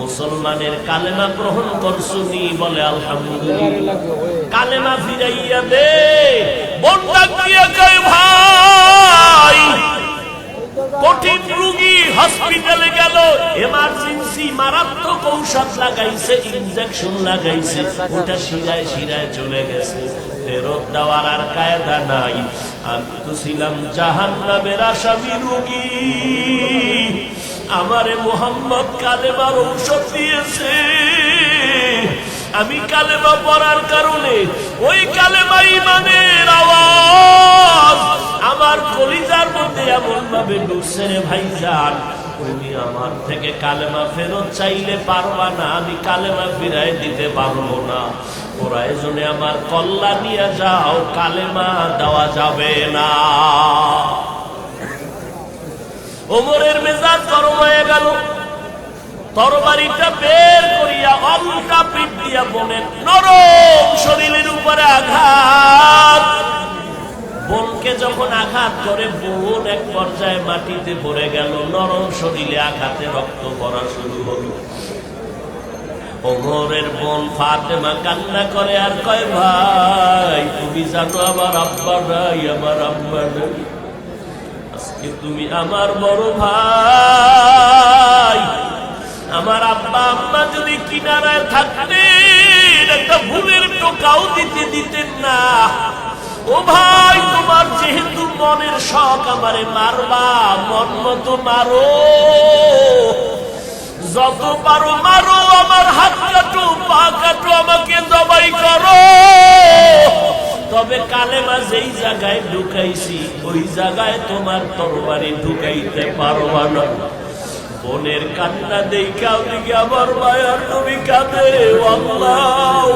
মুসলমানের কালেমা গ্রহণ করছুনি বলে আলহামদুলিল্লাহ। কালেমা ফিরাইয়া দে। ভাই, কঠিন রুগী হসপিটালে গেল এমার্জেন্সি মারাত্মক ঔষধ লাগাইছে ইনজেকশন লাগাইছে। ওটা শিরায় শিরায় চলে গেছে। ফেরত দেওয়ার আর কায়দা নাই। আমি তো ছিলাম জাহান নামের আসামি রুগী। আমারে মোহাম্মদ কালেমার ঔষধ দিয়েছে। আমি কালেমা পড়ার কারণে ওই কালেমা ইমানের আওয়াজ আমার কলিজার মধ্যে এমন ভাবে ঢুকছে রে ভাই যান তুমি আমার থেকে কালেমা ফেরত চাইলে পারবা না, আমি কালেমা ফিরাই দিতে পারব না। প্রয়োজনে আমার কল্লা নিয়ে যাও, কালেমা দেওয়া যাবে না। ওমরের মেজাজ গরম হয়ে গেল। তরবারিটা বের করিয়া অলকা পিঠ দিয়া বোনের নরম শরীরের উপরে পর্যায়ে মাটিতে পড়ে গেল, নরম শরীরে আঘাতে রক্ত পড়া শুরু হলো। ওমরের বোন ফাতেমা কান্না করে আর কয়, ভাই, তুমি জানো আমার আব্বা নাই, আমার আব্বা নাই। আজকে তুমি আমার বড় ভাই। আমার আব্বা, আম্মা যদি কিনারায় থাকতেন, একটা ভুলের টোকাও দিতে দিতেন না। ও ভাই, তোমার যেহেতু মনের শখ আমারে মারবা, মন মতো মারো। যত পারো মারো, আমার হাত কাটো, পা কাটো, আমাকে দবাই করো। তবে কালেমা যেই জায়গায় ঢুকাইছি, ওই জায়গায় তোমার তরবারি ঢুকাইতে পারবা না। বোনের কান্না দেখাও দিকে আমার মায়ার নবী কাঁদে আল্লাহ